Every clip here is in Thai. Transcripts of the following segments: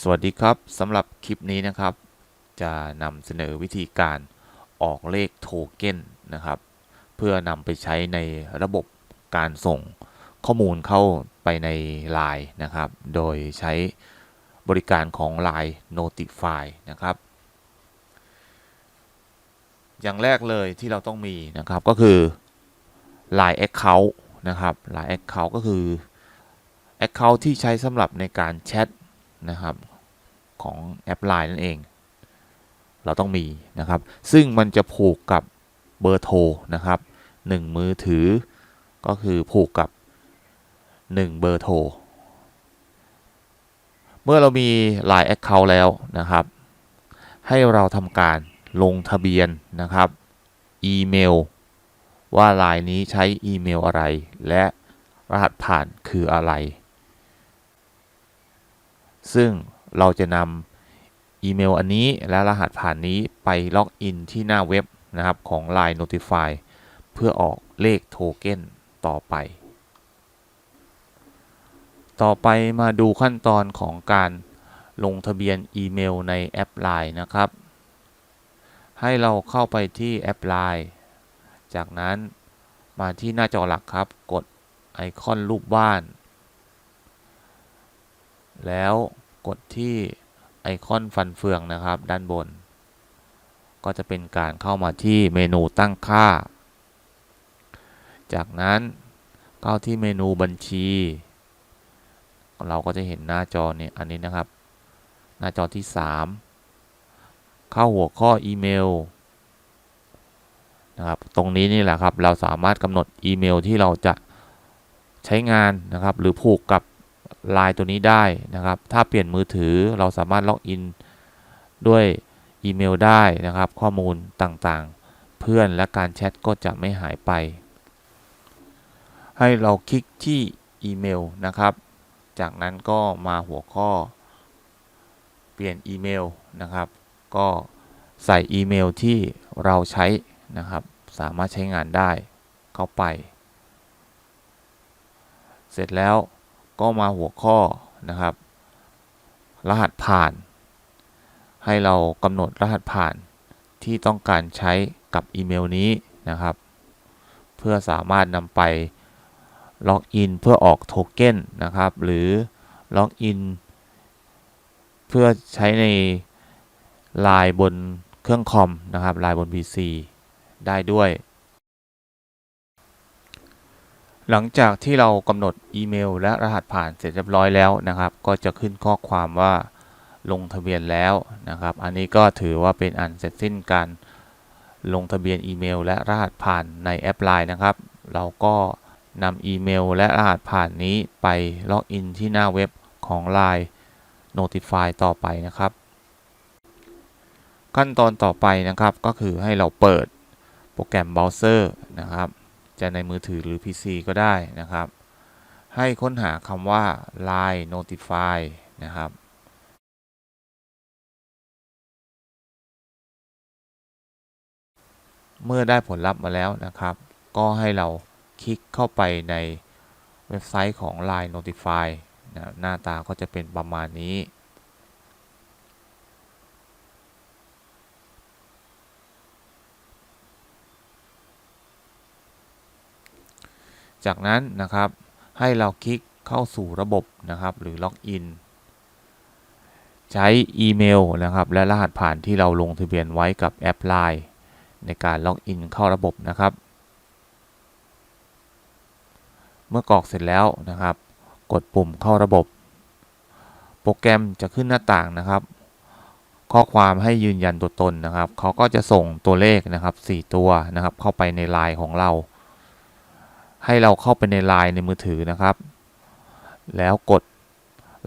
สวัสดีครับสำหรับคลิปนี้นะครับ จะนำเสนอวิธีการออกเลขโทเก้นนะครับ เพื่อนำไปใช้ในระบบการส่งข้อมูลเข้าไปใน Line นะครับ โดยใช้บริการของ Line Notify นะครับ อย่างแรกเลยที่เราต้องมีนะครับก็คือ Line Account นะครับ Line Account ก็คือ Account ที่ใช้สำหรับในการแชท นะครับของแอป Line นั่นเอง เราต้องมีนะครับ ซึ่งมันจะผูกกับเบอร์โทรนะครับ 1 มือถือก็คือผูกกับ 1 เบอร์โทร เมื่อเรามี Line Account แล้วนะครับ ให้เราทำการลงทะเบียนนะครับ อีเมล ว่า Line นี้ใช้อีเมลอะไร และรหัสผ่านคืออะไร ซึ่งเราจะนำอีเมลอันนี้และรหัสผ่านนี้ไปล็อกอินที่หน้าเว็บนะครับของ Line Notify เพื่อออกเลขโทเก้นต่อไป ต่อไปมาดูขั้นตอนของการลงทะเบียนอีเมลในแอป Line นะครับ ให้เราเข้าไปที่แอป Line จากนั้นมาที่หน้าจอหลักครับ กดไอคอนรูปบ้าน แล้วกดที่ไอคอนฟันเฟืองนะครับ ด้านบน ก็จะเป็นการเข้ามาที่เมนูตั้งค่า จากนั้นเข้าที่เมนูบัญชี เราก็จะเห็นหน้าจอเนี่ยอันนี้นะครับ หน้าจอที่ 3 เข้าหัวข้ออีเมลนะครับตรงนี้นี่แหละครับ เราสามารถกำหนดอีเมลที่เราจะใช้งานนะครับ หรือผูกกับ ไลน์ตัวนี้ได้นะครับ ถ้าเปลี่ยนมือถือเราสามารถล็อกอินด้วยอีเมลได้นะครับ ข้อมูลต่างๆ เพื่อนและการแชทก็จะไม่หายไป ให้เราคลิกที่อีเมลนะครับ จากนั้นก็มาหัวข้อ เปลี่ยนอีเมลนะครับ ก็ใส่อีเมลที่เราใช้นะครับ สามารถใช้งานได้เข้าไป เสร็จแล้ว ก็มาหัวข้อนะครับ รหัสผ่าน ให้เรากำหนดรหัสผ่านที่ต้องการใช้กับอีเมลนี้นะครับ เพื่อสามารถนำไปล็อกอินเพื่อออกโทเก้นนะครับ หรือล็อกอินเพื่อใช้ในไลน์บนเครื่องคอมนะครับไลน์บน PC ได้ด้วย หลังจากที่เรากำหนดอีเมล และรหัสผ่านเสร็จเรียบร้อยแล้วนะครับ ก็จะขึ้นข้อความว่าลงทะเบียนแล้วนะครับ อันนี้ก็ถือว่าเป็นอันเสร็จสิ้นการลงทะเบียนอีเมล และรหัสผ่านในแอป Line นะครับ เราก็นำอีเมล และรหัสผ่านนี้ไปล็อกอินที่หน้าเว็บของ Line Notify ต่อไปนะครับ ขั้นตอนต่อไปนะครับก็คือให้เราเปิดโปรแกรมเบราว์เซอร์นะครับ จะในมือถือหรือ PC ก็ได้นะครับ ให้ค้นหาคำว่า Line Notify นะครับเมื่อได้ผลลัพธ์มาแล้วนะครับ ก็ให้เราคลิกเข้าไปในเว็บไซต์ของ Line Notify นะหน้าตาก็จะเป็นประมาณนี้ จากนั้นนะครับให้เราคลิกเข้าสู่ระบบนะครับหรือล็อกอินใช้อีเมลนะครับและรหัสผ่านที่เราลงทะเบียนไว้กับแอป Line ในการล็อกอินเข้าระบบนะครับ เมื่อกรอกเสร็จแล้วนะครับ กดปุ่มเข้าระบบ โปรแกรมจะขึ้นหน้าต่างนะครับ ข้อความให้ยืนยันตัวตนนะครับ เขาก็จะส่งตัวเลขนะครับ 4 ตัวนะครับ เข้าไปในไลน์ของเรา ให้เราเข้าไปในไลน์ในมือถือนะครับ แล้วกด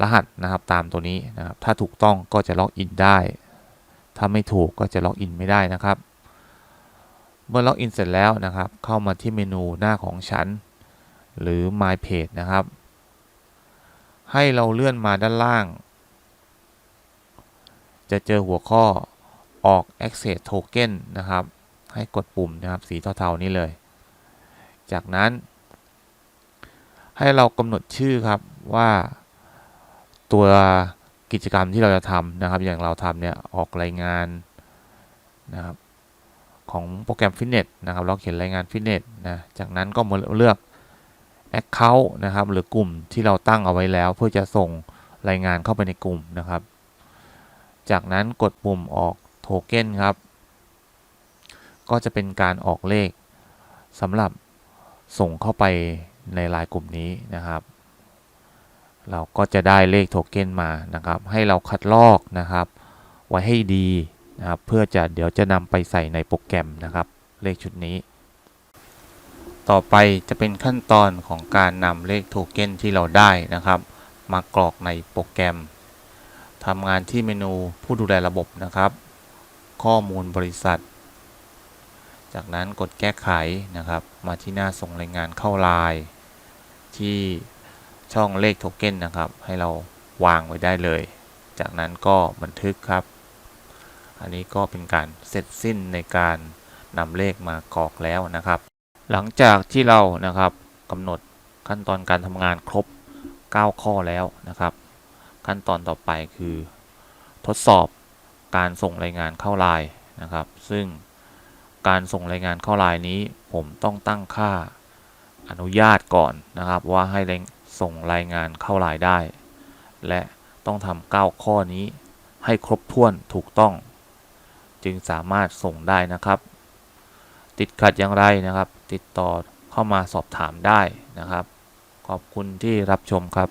รหัสนะครับตามตัวนี้นะครับ ถ้าถูกต้องก็จะล็อกอินได้ ถ้าไม่ถูกก็จะล็อกอินไม่ได้นะครับ เมื่อล็อกอินเสร็จแล้วนะครับ เข้ามาที่เมนูหน้าของฉัน หรือ My Page นะครับ ให้เราเลื่อนมาด้านล่าง จะเจอหัวข้อออก Access Token นะครับ ให้กดปุ่มนะครับ สีเทาๆนี้เลย จากนั้น ให้เรากำหนดชื่อครับว่าตัวกิจกรรมที่เราจะทำนะครับ อย่างเราทำเนี่ยออกรายงานนะครับของโปรแกรมฟิตเนสนะครับ เราเขียนรายงานฟิตเนสนะ จากนั้นก็มาเลือก Account นะครับ หรือกลุ่มที่เราตั้งเอาไว้แล้ว เพื่อจะส่งรายงานเข้าไปในกลุ่มนะครับ จากนั้นกดปุ่มออกโทเก้นครับ ก็จะเป็นการออกเลขสำหรับ ส่งเข้าไปในลน์กลุ่มนี้นะครับ เราก็จะได้เลขโทเก้นมานะครับ ให้เราคัดลอกนะครับ ไว้ให้ดีนะครับ เพื่อจะเดี๋ยวจะนำไปใส่ในโปรแกรมนะครับ เลขชุดนี้ ต่อไปจะเป็นขั้นตอนของการนำเลขโทเก้นที่เราได้นะครับ มากรอกในโปรแกรมทำงานที่เมนูผู้ดูแลระบบนะครับ ข้อมูลบริษัท จากนั้นกดแก้ไขนะครับ มาที่หน้าส่งรายงานเข้าไลน์ที่ช่องเลขโทเก้นนะครับ ให้เราวางไว้ได้เลย จากนั้นก็บันทึกครับ อันนี้ก็เป็นการเสร็จสิ้นในการนำเลขมากรอกแล้วนะครับ หลังจากที่เรานะครับกำหนดขั้นตอนการทำงานครบ 9 ข้อแล้วนะครับ ขั้นตอนต่อไปคือ ทดสอบการส่งรายงานเข้าไลน์นะครับ ซึ่ง การส่งรายงานเข้าไลน์นี้ ผมต้องตั้งค่าอนุญาตก่อนนะครับ ว่าให้ส่งรายงานเข้าไลน์ได้ และต้องทำ9ข้อนี้ให้ครบถ้วนถูกต้อง จึงสามารถส่งได้นะครับ ติดขัดอย่างไรนะครับ ติดต่อเข้ามาสอบถามได้นะครับ ขอบคุณที่รับชมครับ